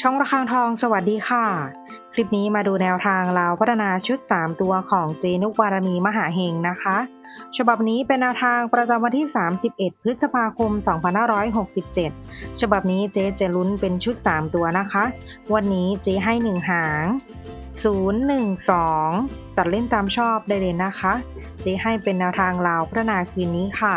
ช่องระฆังทองสวัสดีค่ะ คลิปนี้มาดูแนวทางเราพัฒนาชุด 3 ตัวของเจนุกวารมีมหาเฮงนะคะ ฉบับนี้เป็นแนวทางประจำวันที่ 31 พฤษภาคม 2567 ฉบับนี้เจ๊จะลุ้นเป็นชุด 3 ตัวนะคะ วันนี้เจ๊ให้ 1 หาง 012 ตัดเล่นตามชอบได้เลยนะคะ เจ๊ให้เป็นแนวทางเลาพัฒนาคืนนี้ค่ะ